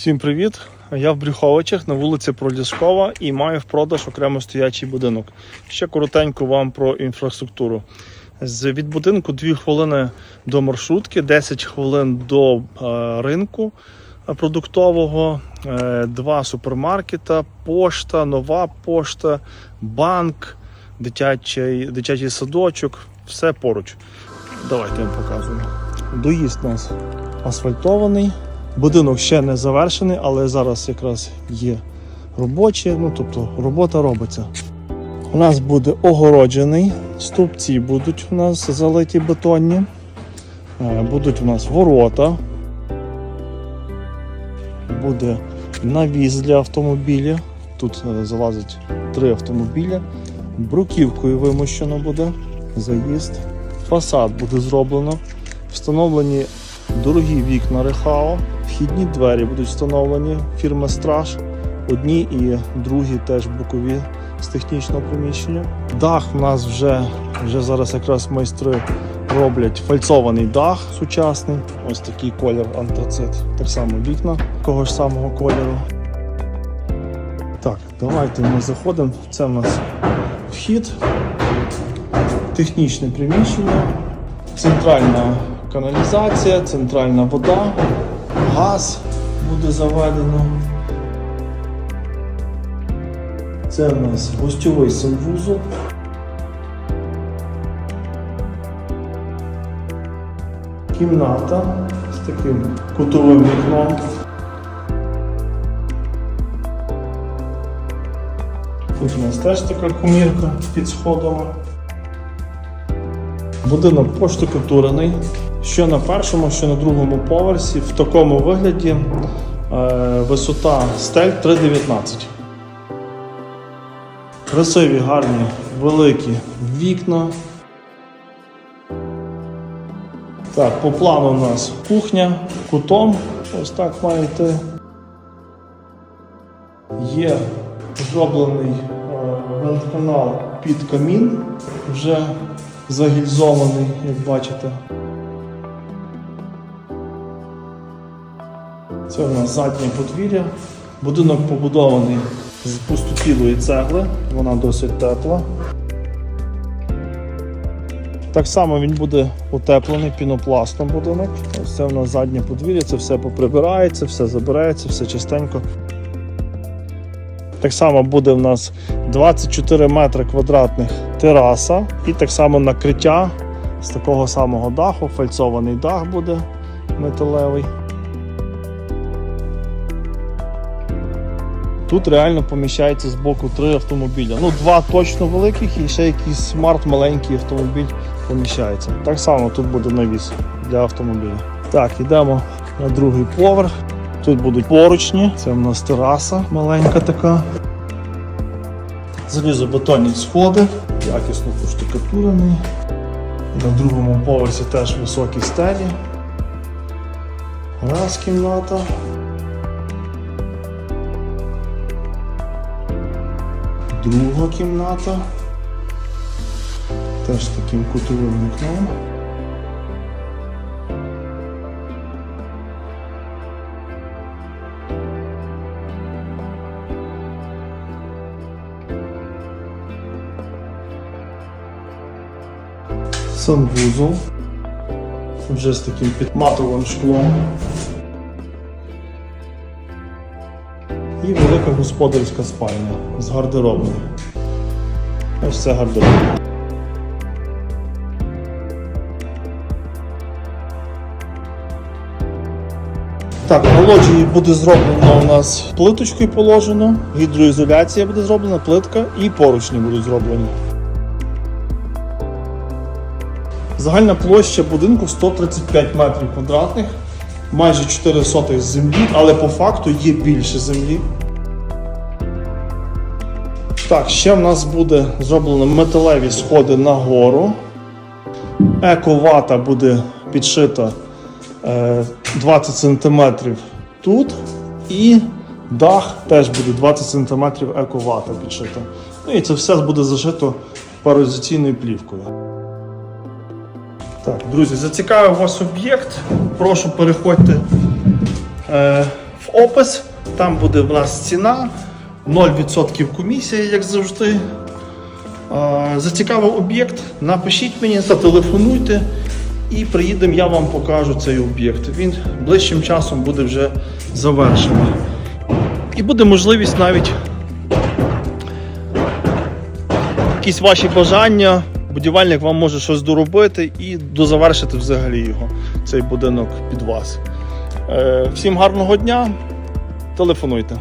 Всім привіт! Я в Брюховичах на вулиці Проліскова і маю в продаж окремо стоячий будинок. Ще коротенько вам про інфраструктуру. З від будинку 2 хвилини до маршрутки, 10 хвилин до е, ринку е, продуктового, е, два супермаркета, пошта, нова пошта, банк, дитячий, дитячий садочок, все поруч. Давайте я вам показую. Доїзд у нас асфальтований. Будинок ще не завершений, але зараз якраз є робочі, ну тобто робота робиться. У нас буде огороджений, стовпці будуть у нас залиті бетонні, Е, будуть у нас ворота, буде навіс для автомобіля. Тут е, залазить три автомобіля. Бруківкою вимощено буде заїзд. Фасад буде зроблено. Встановлені дорогі вікна Рехао. Вхідні двері будуть встановлені фірми Страж. Одні і другі теж бокові з технічного приміщення. Дах в нас вже, вже зараз якраз майстри роблять фальцований дах сучасний. Ось такий колір антрацит. Так само вікна того ж самого кольору. Так, давайте ми заходимо. Це в нас вхід, технічне приміщення, центральна каналізація, центральна вода, газ буде заведено. Це у нас гостьовий санвузол. Кімната з таким кутовим вікном. Тут у нас теж така комірка під сходами. Будинок поштукатурений. Що на першому, що на другому поверсі. В такому вигляді е, висота стель 3,19. Красиві, гарні, великі вікна. Так, по плану у нас кухня кутом. Ось так має йти. Є зроблений вентканал під камін, вже загільзований, як бачите. Це у нас заднє подвір'я. Будинок побудований з пустотілої цегли, вона досить тепла. Так само він буде утеплений пінопластом будинок. Ось це у нас заднє подвір'я, це все поприбирається, все забирається, все чистенько. Так само буде в нас 24 метри квадратних тераса і так само накриття з такого самого даху, фальцований дах буде металевий. Тут реально поміщається з боку три автомобіля. Ну, два точно великих і ще якийсь смарт маленький автомобіль поміщається. Так само тут буде навіс для автомобіля. Так, йдемо на другий поверх. Тут будуть поручні, це в нас тераса маленька така. Залізобетонні сходи, якісно поштукатурений. На другому поверсі теж високі стелі. Раз кімната. Друга кімната. Теж таким кутовим вікном. Санвузол. Вже з таким підматовим шклом. І велика господарська спальня з гардеробною. Ось це гардероб. Так, на буде зроблено у нас плиточкою положено, гідроізоляція буде зроблена, плитка і поручні будуть зроблені. Загальна площа будинку 135 метрів квадратних, майже 4 сотих землі, але по факту є більше землі. Так, ще в нас буде зроблено металеві сходи на гору. Ековата буде підшита е, 20 см тут. І дах теж буде 20 см ековата підшита. Ну і це все буде зашито паразиційною плівкою. Так, друзі, зацікавив вас об'єкт. Прошу переходьте е, в опис. Там буде в нас ціна, 0% комісія, як завжди. Е, Зацікавив об'єкт, напишіть мені, зателефонуйте і приїдемо, я вам покажу цей об'єкт. Він ближчим часом буде вже завершений. І буде можливість навіть якісь ваші бажання. Будівельник вам може щось доробити і дозавершити взагалі його, цей будинок під вас. Е, Всім гарного дня, телефонуйте.